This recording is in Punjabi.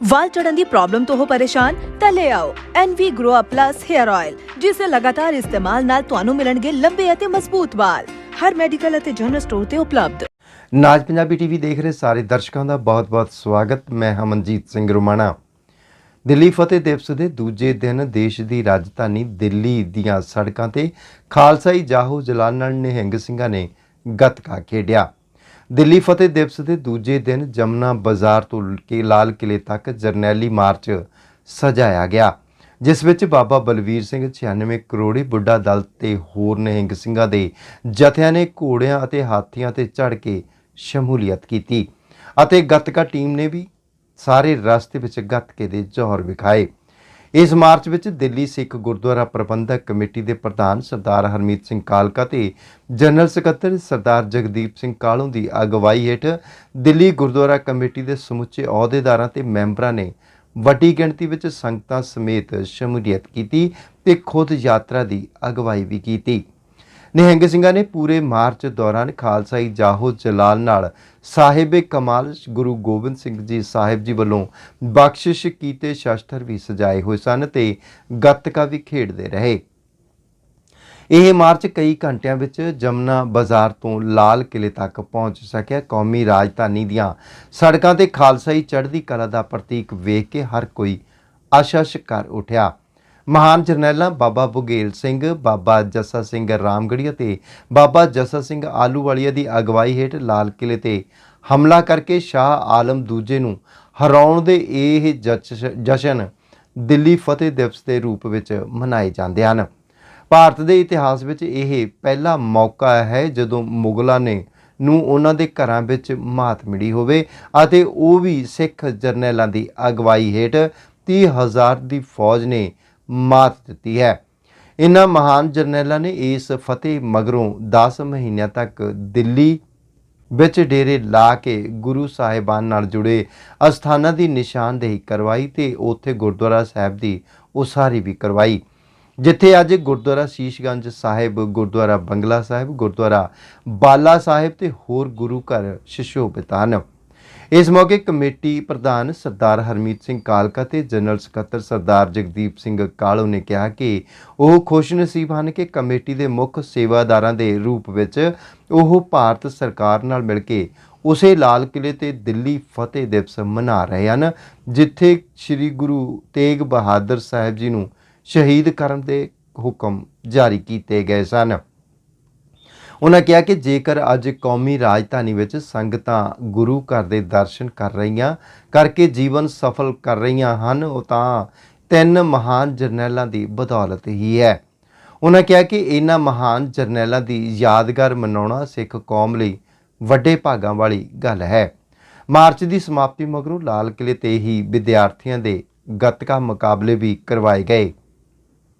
ਵਾਲ ਝੜਨ ਦੀ ਪ੍ਰੋਬਲਮ ਤੋਂ ਹੋ ਪਰੇਸ਼ਾਨ, ਤਾਂ ਲੈ ਆਓ NV Grow Up Plus Hair Oil, ਜਿਸ ਦੇ ਲਗਾਤਾਰ ਇਸਤੇਮਾਲ ਨਾਲ ਤੁਹਾਨੂੰ ਮਿਲਣਗੇ ਲੰਬੇ ਅਤੇ ਮਜ਼ਬੂਤ ਵਾਲ। ਹਰ ਮੈਡੀਕਲ ਅਤੇ ਜਨਰਲ ਸਟੋਰ ਤੇ ਉਪਲਬਧ। ਨਾਜ ਪੰਜਾਬੀ ਟੀਵੀ ਦੇਖ ਰਹੇ ਸਾਰੇ ਦਰਸ਼ਕਾਂ ਦਾ ਬਹੁਤ-ਬਹੁਤ ਸਵਾਗਤ। ਮੈਂ ਹਮਨਜੀਤ ਸਿੰਘ ਰੁਮਾਣਾ। ਦਿੱਲੀ ਫਤਿਹ ਦਿਵਸ ਦੇ ਦੂਜੇ ਦਿਨ ਦੇਸ਼ ਦੀ ਰਾਜਧਾਨੀ ਦਿੱਲੀ ਦੀਆਂ ਸੜਕਾਂ ਤੇ ਖਾਲਸਾਈ ਜਾਹੋ ਜਲਾਲਨ ਨਿਹੰਗ ਸਿੰਘਾਂ ਨੇ ਗੱਤਕਾ ਖੇਡਿਆ। ਦਿੱਲੀ ਫਤਿਹ ਦਿਵਸ ਦੇ ਦੂਜੇ ਦਿਨ ਜਮਨਾ ਬਾਜ਼ਾਰ ਤੋਂ ਕੇ ਲਾਲ ਕਿਲੇ ਤੱਕ ਜਰਨੈਲੀ ਮਾਰਚ ਸਜਾਇਆ ਗਿਆ, ਜਿਸ ਵਿੱਚ ਬਾਬਾ ਬਲਵੀਰ ਸਿੰਘ 96 ਕਰੋੜੀ ਬੁੱਢਾ ਦਲ ਤੇ ਹੋਰ ਨਿਹੰਗ ਸਿੰਘਾਂ ਦੇ ਜਥਿਆਂ ਨੇ ਘੋੜਿਆਂ ਅਤੇ ਹਾਥੀਆਂ ਤੇ ਚੜ੍ਹ ਕੇ ਸ਼ਮੂਲੀਅਤ ਕੀਤੀ ਅਤੇ ਗੱਤਕਾ ਟੀਮ ਨੇ ਵੀ ਸਾਰੇ ਰਸਤੇ ਵਿੱਚ ਗੱਤਕੇ ਦੇ ਜ਼ੋਹਰ ਵਿਖਾਏ। ਇਸ ਮਾਰਚ ਵਿੱਚ ਦਿੱਲੀ ਸਿੱਖ ਗੁਰਦੁਆਰਾ ਪ੍ਰਬੰਧਕ ਕਮੇਟੀ ਦੇ ਪ੍ਰਧਾਨ ਸਰਦਾਰ ਹਰਮੀਤ ਸਿੰਘ ਕਾਲਕਾ ਤੇ ਜਨਰਲ ਸਕੱਤਰ ਸਰਦਾਰ ਜਗਦੀਪ ਸਿੰਘ ਕਾਲੋਂ ਦੀ ਅਗਵਾਈ ਹੇਠ ਦਿੱਲੀ ਗੁਰਦੁਆਰਾ ਕਮੇਟੀ ਦੇ ਸਮੁੱਚੇ ਅਹੁਦੇਦਾਰਾਂ ਤੇ ਮੈਂਬਰਾਂ ਨੇ ਵੱਡੀ ਗਿਣਤੀ ਵਿੱਚ ਸੰਗਤਾਂ ਸਮੇਤ ਸ਼ਮੂਲੀਅਤ ਕੀਤੀ ਤੇ ਖੁਦ ਯਾਤਰਾ ਦੀ ਅਗਵਾਈ ਵੀ ਕੀਤੀ। ਨਿਹੰਗ ਸਿੰਘਾਂ ਨੇ ਪੂਰੇ ਮਾਰਚ ਦੌਰਾਨ ਖਾਲਸਾਈ ਜਾਹੋ ਜਲਾਲ ਨਾਲ ਸਾਹਿਬੇ ਕਮਾਲ ਗੁਰੂ ਗੋਬਿੰਦ ਸਿੰਘ ਜੀ ਸਾਹਿਬ ਜੀ ਵੱਲੋਂ ਬਖਸ਼ਿਸ਼ ਕੀਤੇ ਸ਼ਸਤਰ ਵੀ ਸਜਾਏ ਹੋਏ ਸਨ ਤੇ ਗੱਤਕਾ ਵੀ ਖੇਡਦੇ ਰਹੇ। ਇਹ ਮਾਰਚ ਕਈ ਘੰਟਿਆਂ ਵਿੱਚ ਜਮਨਾ ਬਾਜ਼ਾਰ ਤੋਂ ਲਾਲ ਕਿਲੇ ਤੱਕ ਪਹੁੰਚ ਸਕਿਆ। ਕੌਮੀ ਰਾਜਧਾਨੀ ਦੀਆਂ ਸੜਕਾਂ ਤੇ ਖਾਲਸਾਈ ਚੜ੍ਹਦੀ ਕਲਾ ਦਾ ਪ੍ਰਤੀਕ ਵੇਖ ਕੇ ਹਰ ਕੋਈ ਆਸ਼ਾਸ਼ ਕਰ ਉਠਿਆ। ਮਹਾਨ ਜਰਨੈਲਾਂ ਬਾਬਾ ਬੁਗੇਲ ਸਿੰਘ, ਬਾਬਾ ਜੱਸਾ ਸਿੰਘ ਰਾਮਗੜੀਆ ਤੇ ਬਾਬਾ ਜੱਸਾ ਸਿੰਘ ਆਲੂਵਾਲੀਆ ਦੀ ਅਗਵਾਈ ਹੇਠ ਲਾਲ ਕਿਲੇ ਤੇ ਹਮਲਾ ਕਰਕੇ ਸ਼ਾਹ ਆਲਮ ਦੂਜੇ ਨੂੰ ਹਰਾਉਣ ਦੇ ਇਹ ਜਸ਼- ਜਸ਼ਨ ਦਿੱਲੀ ਫਤਿਹ ਦਿਵਸ ਦੇ ਰੂਪ ਵਿੱਚ ਮਨਾਏ ਜਾਂਦੇ ਹਨ। ਭਾਰਤ ਦੇ ਇਤਿਹਾਸ ਵਿੱਚ ਇਹ ਪਹਿਲਾ ਮੌਕਾ ਹੈ ਜਦੋਂ ਮੁਗਲਾਂ ਨੇ ਨੂੰ ਉਹਨਾਂ ਦੇ ਘਰਾਂ ਵਿੱਚ ਮਾਤ ਮਿਲੀ ਹੋਵੇ ਅਤੇ ਉਹ ਵੀ ਸਿੱਖ ਜਰਨੈਲਾਂ ਦੀ ਅਗਵਾਈ ਹੇਠ 30000 ਦੀ ਫੌਜ ਨੇ ਮਾਤ ਦਿੱਤੀ ਹੈ। ਇਨ੍ਹਾਂ ਮਹਾਨ ਜਰਨੈਲਾਂ ਨੇ ਇਸ ਫਤਿਹ ਮਗਰੋਂ 10 ਮਹੀਨਿਆਂ ਤੱਕ ਦਿੱਲੀ ਵਿੱਚ ਡੇਰੇ ਲਾ ਕੇ ਗੁਰੂ ਸਾਹਿਬਾਨ ਨਾਲ ਜੁੜੇ ਅਸਥਾਨਾਂ ਦੀ ਨਿਸ਼ਾਨਦੇਹੀ ਕਰਵਾਈ ਤੇ ਉੱਥੇ ਗੁਰਦੁਆਰਾ ਸਾਹਿਬ ਦੀ ਉਸਾਰੀ ਵੀ ਕਰਵਾਈ, ਜਿੱਥੇ ਅੱਜ ਗੁਰਦੁਆਰਾ ਸ਼ੀਸ਼ਗੰਜ ਸਾਹਿਬ, ਗੁਰਦੁਆਰਾ ਬੰਗਲਾ ਸਾਹਿਬ, ਗੁਰਦੁਆਰਾ ਬਾਲਾ ਸਾਹਿਬ ਤੇ ਹੋਰ ਗੁਰੂ ਘਰ ਸ਼ਿਸ਼ੋਭਿਤ ਹਨ। ਇਸ ਮੌਕੇ ਕਮੇਟੀ ਪ੍ਰਧਾਨ ਸਰਦਾਰ ਹਰਮੀਤ ਸਿੰਘ ਕਾਲਕਾ ਤੇ ਜਨਰਲ ਸਕੱਤਰ ਸਰਦਾਰ ਜਗਦੀਪ ਸਿੰਘ ਕਾਲੋ ਨੇ ਕਿਹਾ ਕਿ ਉਹ ਖੁਸ਼ਨਸੀਬ ਹਨ ਕਿ ਕਮੇਟੀ ਦੇ ਮੁੱਖ ਸੇਵਾਦਾਰਾਂ ਦੇ ਰੂਪ ਵਿੱਚ ਉਹ ਭਾਰਤ ਸਰਕਾਰ ਨਾਲ ਮਿਲ ਕੇ ਉਸੇ ਲਾਲ ਕਿਲੇ ਤੇ ਦਿੱਲੀ ਫਤਿਹ ਦਿਵਸ ਮਨਾ ਰਹੇ ਹਨ, ਜਿੱਥੇ ਸ੍ਰੀ ਗੁਰੂ ਤੇਗ ਬਹਾਦਰ ਸਾਹਿਬ ਜੀ ਨੂੰ ਸ਼ਹੀਦ ਕਰਨ ਦੇ ਹੁਕਮ ਜਾਰੀ ਕੀਤੇ ਗਏ ਸਨ। ਉਹਨਾਂ ਕਿਹਾ ਕਿ ਜੇਕਰ ਅੱਜ ਕੌਮੀ ਰਾਜਧਾਨੀ ਵਿੱਚ ਸੰਗਤਾਂ ਗੁਰੂ ਘਰ ਦੇ ਦਰਸ਼ਨ ਕਰ ਰਹੀਆਂ, ਕਰਕੇ ਜੀਵਨ ਸਫਲ ਕਰ ਰਹੀਆਂ ਹਨ, ਉਹ ਤਾਂ ਤਿੰਨ ਮਹਾਨ ਜਰਨੈਲਾਂ ਦੀ ਬਦੌਲਤ ਹੀ ਹੈ। ਉਹਨਾਂ ਕਿਹਾ ਕਿ ਇਹਨਾਂ ਮਹਾਨ ਜਰਨੈਲਾਂ ਦੀ ਯਾਦਗਾਰ ਮਨਾਉਣਾ ਸਿੱਖ ਕੌਮ ਲਈ ਵੱਡੇ ਭਾਗਾਂ ਵਾਲੀ ਗੱਲ ਹੈ। ਮਾਰਚ ਦੀ ਸਮਾਪਤੀ ਮਗਰੋਂ ਲਾਲ ਕਿਲੇ ਤੇ ਹੀ ਵਿਦਿਆਰਥੀਆਂ ਦੇ ਗੱਤਕਾ ਮੁਕਾਬਲੇ ਵੀ ਕਰਵਾਏ ਗਏ।